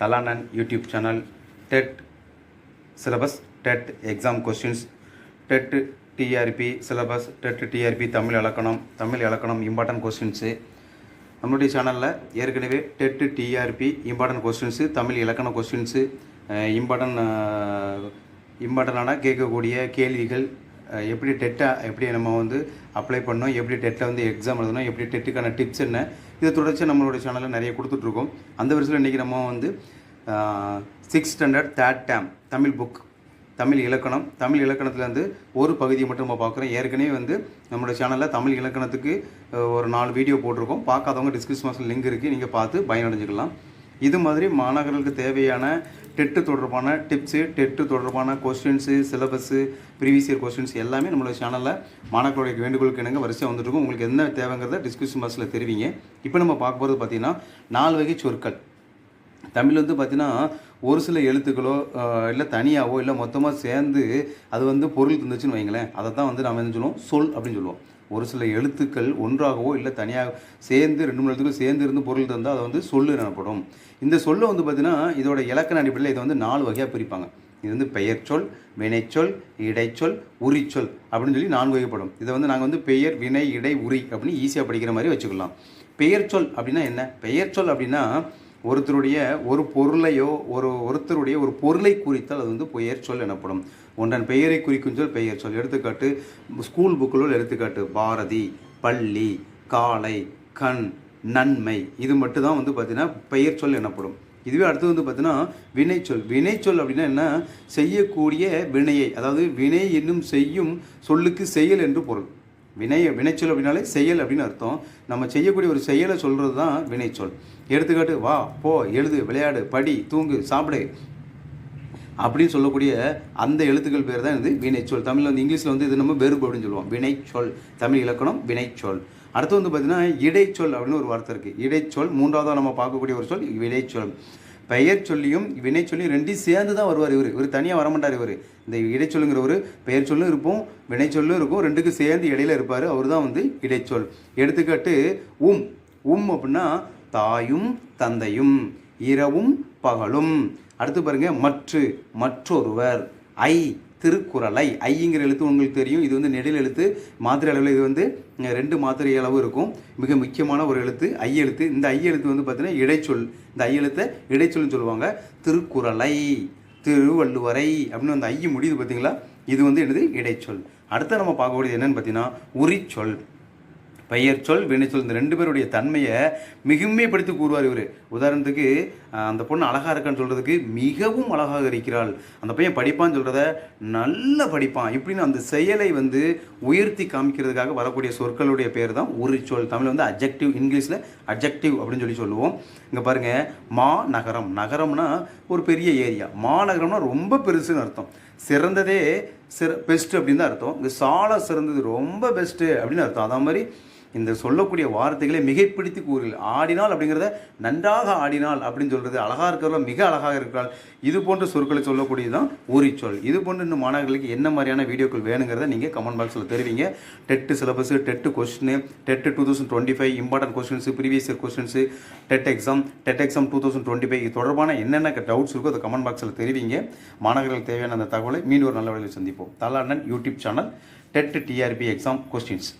தலானன் YouTube channel TET syllabus TET exam questions TET TRB syllabus TET TRB Tamil இலக்கணம் தமிழ் இலக்கணம் important questions. நம்மளுடைய சேனலில் ஏற்கனவே TET TRB important questions Tamil இலக்கண questions important இம்பார்ட்டண்டான கேட்கக்கூடிய கேள்விகள் எப்படி டெட்டை எப்படி நம்ம வந்து அப்ளை பண்ணோம் எப்படி டெட்டில் வந்து எக்ஸாம் எழுதணும் எப்படி டெட்டுக்கான டிப்ஸ் என்ன இது தொடர்ச்சி நம்மளோட சேனலில் நிறைய கொடுத்துட்ருக்கோம். அந்த வருஷத்தில் இன்றைக்கி நம்ம வந்து six standard third term Tamil book Tamil இலக்கணம் தமிழ் இலக்கணத்துலேருந்து ஒரு பகுதியை மட்டும் நம்ம பார்க்குறோம். ஏற்கனவே வந்து நம்மளோட சேனலில் தமிழ் இலக்கணத்துக்கு ஒரு நாலு வீடியோ போட்டிருக்கோம். பார்க்காதவங்க டிஸ்கிரிப்ஷன் பாக்ஸில் லிங்க் இருக்குது நீங்கள் பார்த்து பயனடைஞ்சிக்கலாம். இது மாதிரி மாணவர்களுக்கு தேவையான டெட்டு தொடர்பான டிப்ஸு டெட்டு தொடர்பான questions syllabus previous year questions எல்லாமே நம்மளோட சேனலில் மாணவர்களுடைய வேண்டுகோளுக்கு இணங்க வரிசையாக வந்துருக்கும் உங்களுக்கு என்ன தேவைங்கிறத டிஸ்கிரிப்ஷன் பாக்ஸில் தெரிவிங்க. இப்போ நம்ம பார்க்க போகிறது பார்த்தீங்கன்னா நாலு வகை சொற்கள். தமிழ் வந்து பார்த்தீங்கன்னா ஒரு சில எழுத்துக்களோ இல்லை தனியாவோ இல்லை மொத்தமாக சேர்ந்து அது வந்து பொருள் தந்துச்சுன்னு வைங்களேன். அதை தான் வந்து நம்ம என்ன சொல்லுவோம்? சொல் அப்படின்னு சொல்லுவோம். ஒரு சில எழுத்துக்கள் ஒன்றாகவோ இல்லை தனியாக சேர்ந்து ரெண்டு மூணு எழுத்துக்கள் சேர்ந்து இருந்து பொருள் தந்தால் அதை வந்து சொல்லு எனப்படும். இந்த சொல்லை வந்து பார்த்தீங்கன்னா இதோட இலக்கண அடிப்படையில் இதை வந்து நாலு வகையாக பிரிப்பாங்க. இது வந்து பெயர்ச்சொல் வினைச்சொல் இடைச்சொல் உரிச்சொல் அப்படின்னு சொல்லி நான்கு வகைப்படும். இதை வந்து நாங்கள் வந்து பெயர் வினை இடை உரி அப்படின்னு ஈஸியாக படிக்கிற மாதிரி வச்சுக்கலாம். பெயர்ச்சொல் அப்படின்னா என்ன? பெயர்ச்சொல் அப்படின்னா ஒருத்தருடைய ஒரு பொருளையோ ஒரு ஒருத்தருடைய ஒரு பொருளை குறித்தால் அது வந்து பெயர் சொல் எனப்படும். ஒன்றன் பெயரை குறிக்கும் சொல் பெயர் சொல். எடுத்துக்காட்டு ஸ்கூல் புக்கில் எடுத்துக்காட்டு பாரதி பள்ளி காளை கண் நன்மை. இது மட்டும் தான் வந்து பார்த்தீங்கன்னா பெயர் சொல் எனப்படும். இதுவே அடுத்து வந்து பார்த்தீங்கன்னா வினைச்சொல் வினைச்சொல் அப்படின்னா என்ன? செய்யக்கூடிய வினையை. அதாவது வினை என்னும் செய்யும் சொல்லுக்கு செயல் என்று பொருள். வினை வினைச்சொல் அப்படின்னாலே செயல் அப்படின்னு அர்த்தம். நம்ம செய்யக்கூடிய ஒரு செயலை சொல்கிறது தான் வினைச்சொல். எடுத்துக்காட்டு வா போ எழுது விளையாடு படி தூங்கு சாப்பிடு அப்படின்னு சொல்லக்கூடிய அந்த எழுத்துக்கள் பேர் தான் இது வினைச்சொல். தமிழில் வந்து இங்கிலீஷில் வந்து இது நம்ம வெறுப்பு அப்படின்னு சொல்லுவோம். வினைச்சொல். தமிழ் இலக்கணம் வினைச்சொல். அடுத்து வந்து பார்த்தீங்கன்னா இடைச்சொல் அப்படின்னு ஒரு வார்த்தை இருக்குது இடைச்சொல் மூன்றாவதாக நம்ம பார்க்கக்கூடிய ஒரு சொல் வினைச்சொல். பெயர் சொல்லியும் வினை சொல்லியும் ரெண்டையும் சேர்ந்து தான் வருவார் இவர். இவர் தனியாக வரமாட்டார் இவர். இந்த இடைச்சொல்லுங்கிறவர் பெயர் சொல்லும் இருக்கும் வினை சொல்லும் இருக்கும் ரெண்டுக்கும் சேர்ந்து இடையில இருப்பார். அவர் தான் வந்து இடைச்சொல். எடுத்துக்காட்டு உம். உம் அப்படின்னா தாயும் தந்தையும் இரவும் பகலும். அடுத்து பாருங்க மற்று மற்றொருவர். ஐ. திருக்குறளை ஐங்கிற எழுத்து உங்களுக்கு தெரியும். இது வந்து நெடில் எழுத்து. மாத்திரை அளவில் இது வந்து ரெண்டு மாத்திரை அளவு இருக்கும். மிக முக்கியமான ஒரு எழுத்து ஐ எழுத்து. இந்த ஐ எழுத்து வந்து பார்த்தீங்கன்னா இடைச்சொல். இந்த ஐ எழுத்தை இடைச்சொல்னு சொல்லுவாங்க. திருக்குறளை திருவள்ளுவரை அப்படின்னு அந்த ஐ முடியுது பார்த்தீங்களா? இது வந்து என்னது? இடைச்சொல். அடுத்த நம்ம பார்க்கக்கூடியது என்னன்னு பார்த்தீங்கன்னா உரிச்சொல். பெயர் சொல் வினைச்சொல் இந்த ரெண்டு பேருடைய தன்மையை மிகுமைப்படுத்தி கூறுவார் இவர். உதாரணத்துக்கு அந்த பொண்ணு அழகாக இருக்கான்னு சொல்கிறதுக்கு மிகவும் அழகாக இருக்கிறாள். அந்த பையன் படிப்பான்னு சொல்கிறத நல்ல படிப்பான். இப்படின்னு அந்த செயலை வந்து உயர்த்தி காமிக்கிறதுக்காக வரக்கூடிய சொற்களுடைய பேர் தான் உரிச்சொல். தமிழ் வந்து அப்ஜெக்டிவ் இங்கிலீஷில் அப்ஜெக்டிவ் அப்படின்னு சொல்லி சொல்லுவோம். இங்கே பாருங்கள் மா நகரம். நகரம்னா ஒரு பெரிய ஏரியா. மாநகரம்னா ரொம்ப பெருசுன்னு அர்த்தம். சிறந்ததே சிற பெஸ்ட்டு அப்படின்னு தான் அர்த்தம். இங்கே சாலை சிறந்தது ரொம்ப பெஸ்ட்டு அப்படின்னு அர்த்தம். அதே மாதிரி இந்த சொல்லக்கூடிய வார்த்தைகளை மிகைப்படுத்தி கூறுகள் ஆடினால் அப்படிங்கிறத நன்றாக ஆடினால் அப்படின்னு சொல்கிறது அழகாக இருக்கிறவங்க மிக அழகாக இருக்கிறாள். இது போன்ற சொற்களை சொல்லக்கூடியது தான் சொல் இது போன்ற இன்னும் மாணவர்களுக்கு என்ன மாதிரியான வீடியோக்கள் வேணுங்கிறத நீங்கள் கமெண்ட் பாக்ஸில் தெரிவிங்க. TET syllabus TET question TET two thousand twenty five important questions previous year questions TET exam TET exam two thousand twenty five இது தொடர்பான என்னென்ன டவுட்ஸ் இருக்கோ அதை கமெண்ட் பாக்ஸில் தெரிவிங்க. மாணவர்களுக்கு தேவையான அந்த தகவலை மீண்டும் ஒரு நல்ல வழியில் சந்திப்போம். தலாண்ணன் YouTube channel TET TRB exam questions